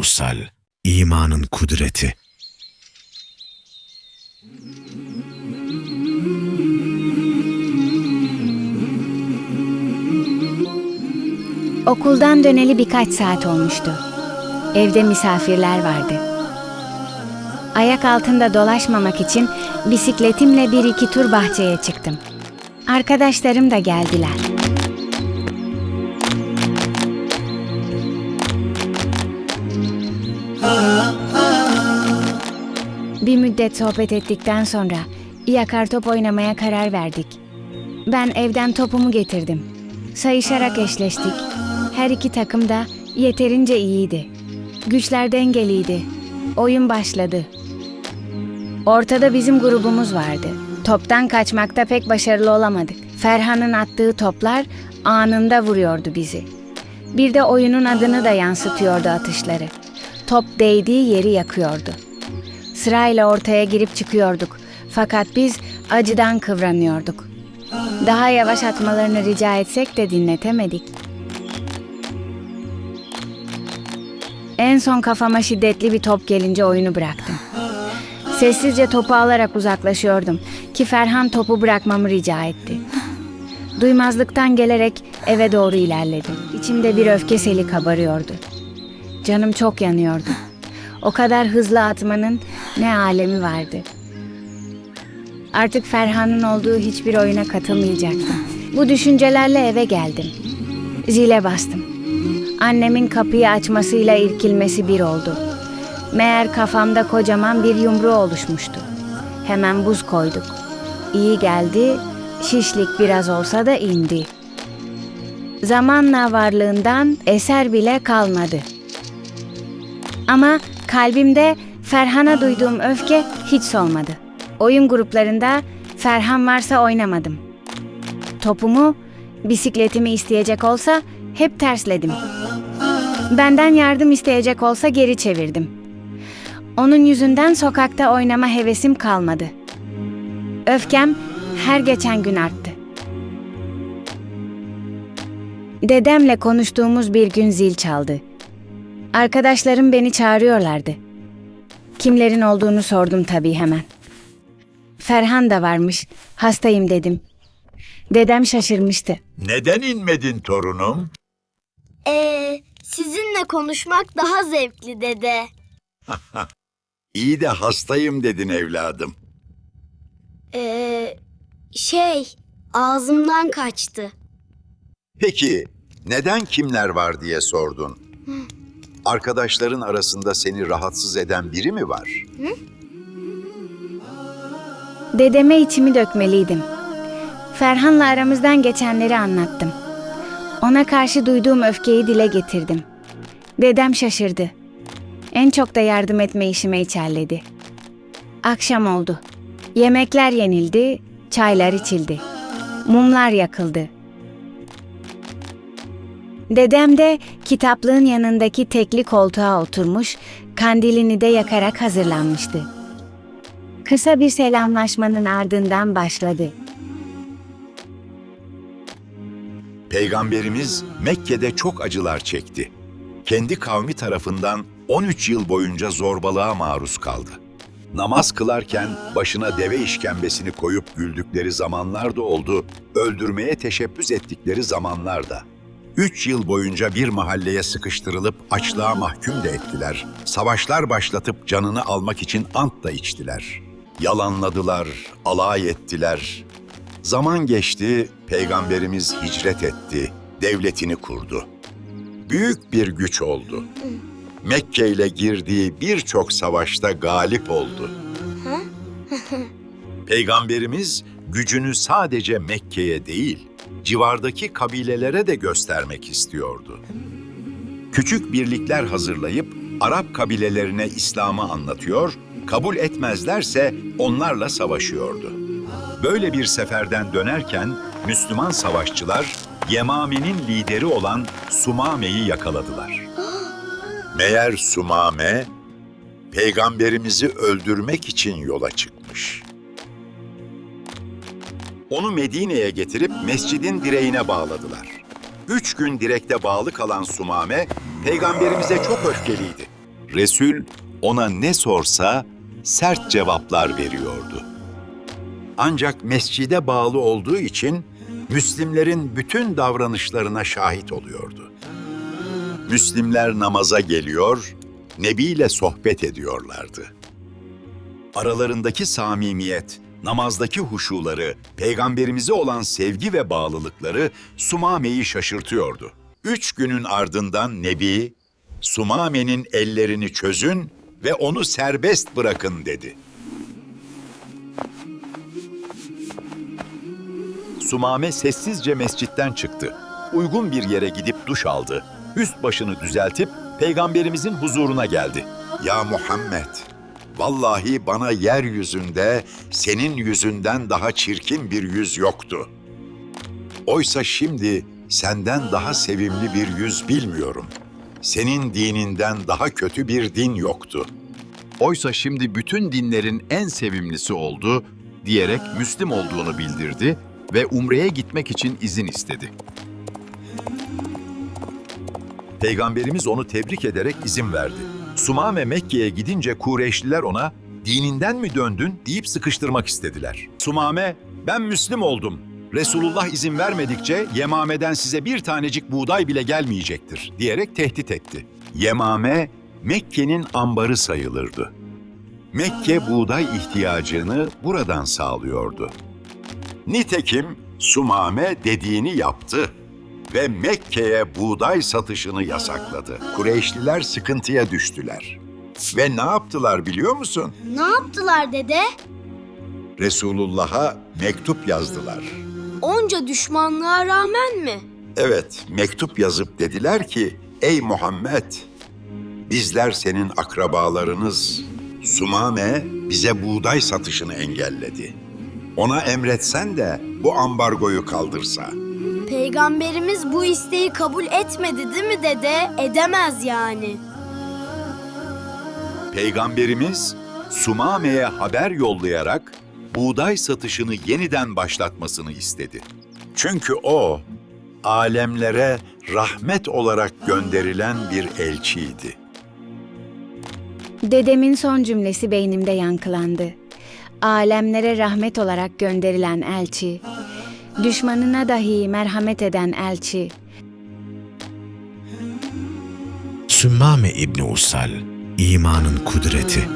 Kevsal, imanın kudreti. Okuldan döneli birkaç saat olmuştu. Evde misafirler vardı. Ayak altında dolaşmamak için bisikletimle bir iki tur bahçeye çıktım. Arkadaşlarım da geldiler. Bir müddet sohbet ettikten sonra yakar top oynamaya karar verdik. Ben evden topumu getirdim. Sayışarak eşleştik. Her iki takım da yeterince iyiydi. Güçler dengeliydi. Oyun başladı. Ortada bizim grubumuz vardı. Toptan kaçmakta pek başarılı olamadık. Ferhan'ın attığı toplar anında vuruyordu bizi. Bir de oyunun adını da yansıtıyordu atışları. Top değdiği yeri yakıyordu. Sırayla ortaya girip çıkıyorduk. Fakat biz acıdan kıvranıyorduk. Daha yavaş atmalarını rica etsek de dinletemedik. En son kafama şiddetli bir top gelince oyunu bıraktım. Sessizce topu alarak uzaklaşıyordum ki Ferhan topu bırakmamı rica etti. Duymazlıktan gelerek eve doğru ilerledim. İçimde bir öfke seli kabarıyordu. Canım çok yanıyordu. O kadar hızlı atmanın ne alemi vardı. Artık Ferhan'ın olduğu hiçbir oyuna katılmayacaktım. Bu düşüncelerle eve geldim. Zile bastım. Annemin kapıyı açmasıyla irkilmesi bir oldu. Meğer kafamda kocaman bir yumru oluşmuştu. Hemen buz koyduk. İyi geldi, şişlik biraz olsa da indi. Zamanla varlığından eser bile kalmadı. Ama kalbimde Ferhan'a duyduğum öfke hiç solmadı. Oyun gruplarında Ferhan varsa oynamadım. Topumu, bisikletimi isteyecek olsa hep tersledim. Benden yardım isteyecek olsa geri çevirdim. Onun yüzünden sokakta oynama hevesim kalmadı. Öfkem her geçen gün arttı. Dedemle konuştuğumuz bir gün zil çaldı. Arkadaşlarım beni çağırıyorlardı. Kimlerin olduğunu sordum tabii hemen. Ferhan da varmış. Hastayım dedim. Dedem şaşırmıştı. Neden inmedin torunum? Ee, sizinle konuşmak daha zevkli dede. İyi de hastayım dedin evladım. Ee, şey, ağzımdan kaçtı. Peki neden kimler var diye sordun? Arkadaşların arasında seni rahatsız eden biri mi var? Dedeme içimi dökmeliydim. Ferhan'la aramızdan geçenleri anlattım. Ona karşı duyduğum öfkeyi dile getirdim. Dedem şaşırdı. En çok da yardım etme işime içerledi. Akşam oldu. Yemekler yenildi, çaylar içildi. Mumlar yakıldı. Dedem de kitaplığın yanındaki tekli koltuğa oturmuş, kandilini de yakarak hazırlanmıştı. Kısa bir selamlaşmanın ardından başladı. Peygamberimiz Mekke'de çok acılar çekti. Kendi kavmi tarafından 13 yıl boyunca zorbalığa maruz kaldı. Namaz kılarken başına deve işkembesini koyup güldükleri zamanlar da oldu, öldürmeye teşebbüs ettikleri zamanlar da. Üç yıl boyunca bir mahalleye sıkıştırılıp açlığa mahkum da ettiler. Savaşlar başlatıp canını almak için ant da içtiler. Yalanladılar, alay ettiler. Zaman geçti, Peygamberimiz hicret etti, devletini kurdu. Büyük bir güç oldu. Mekke ile girdiği birçok savaşta galip oldu. Peygamberimiz gücünü sadece Mekke'ye değil, civardaki kabilelere de göstermek istiyordu. Küçük birlikler hazırlayıp Arap kabilelerine İslam'ı anlatıyor, kabul etmezlerse onlarla savaşıyordu. Böyle bir seferden dönerken Müslüman savaşçılar Yemame'nin lideri olan Sumame'yi yakaladılar. Meğer Sumame, peygamberimizi öldürmek için yola çıkmış. Onu Medine'ye getirip mescidin direğine bağladılar. Üç gün direkte bağlı kalan Sumame, peygamberimize çok öfkeliydi. Resul ona ne sorsa sert cevaplar veriyordu. Ancak mescide bağlı olduğu için Müslimlerin bütün davranışlarına şahit oluyordu. Müslimler namaza geliyor, Nebi ile sohbet ediyorlardı. Aralarındaki samimiyet, namazdaki huşuları, peygamberimize olan sevgi ve bağlılıkları Sumame'yi şaşırtıyordu. Üç günün ardından Nebi, Sumame'nin ellerini çözün ve onu serbest bırakın dedi. Sumame sessizce mescitten çıktı. Uygun bir yere gidip duş aldı. Üst başını düzeltip peygamberimizin huzuruna geldi. Ya Muhammed, vallahi bana yeryüzünde senin yüzünden daha çirkin bir yüz yoktu. Oysa şimdi senden daha sevimli bir yüz bilmiyorum. Senin dininden daha kötü bir din yoktu. Oysa şimdi bütün dinlerin en sevimlisi oldu diyerek Müslim olduğunu bildirdi ve Umre'ye gitmek için izin istedi. Peygamberimiz onu tebrik ederek izin verdi. Sumame Mekke'ye gidince Kureyşliler ona dininden mi döndün deyip sıkıştırmak istediler. Sumame ben Müslim oldum. Resulullah izin vermedikçe Yemame'den size bir tanecik buğday bile gelmeyecektir diyerek tehdit etti. Yemame Mekke'nin ambarı sayılırdı. Mekke buğday ihtiyacını buradan sağlıyordu. Nitekim Sumame dediğini yaptı ve Mekke'ye buğday satışını yasakladı. Kureyşliler sıkıntıya düştüler. Ve ne yaptılar biliyor musun? Ne yaptılar dede? Resulullah'a mektup yazdılar. Onca düşmanlığa rağmen mi? Evet, mektup yazıp dediler ki, Ey Muhammed, bizler senin akrabalarınız. Sumame bize buğday satışını engelledi. Ona emretsen de bu ambargoyu kaldırsa. Peygamberimiz bu isteği kabul etmedi değil mi dede? Edemez yani. Peygamberimiz Sumame'ye haber yollayarak buğday satışını yeniden başlatmasını istedi. Çünkü o alemlere rahmet olarak gönderilen bir elçiydi. Dedemin son cümlesi beynimde yankılandı. Alemlere rahmet olarak gönderilen elçi, düşmanına dahi merhamet eden elçi, Sümmame İbni Usal, imanın kudreti.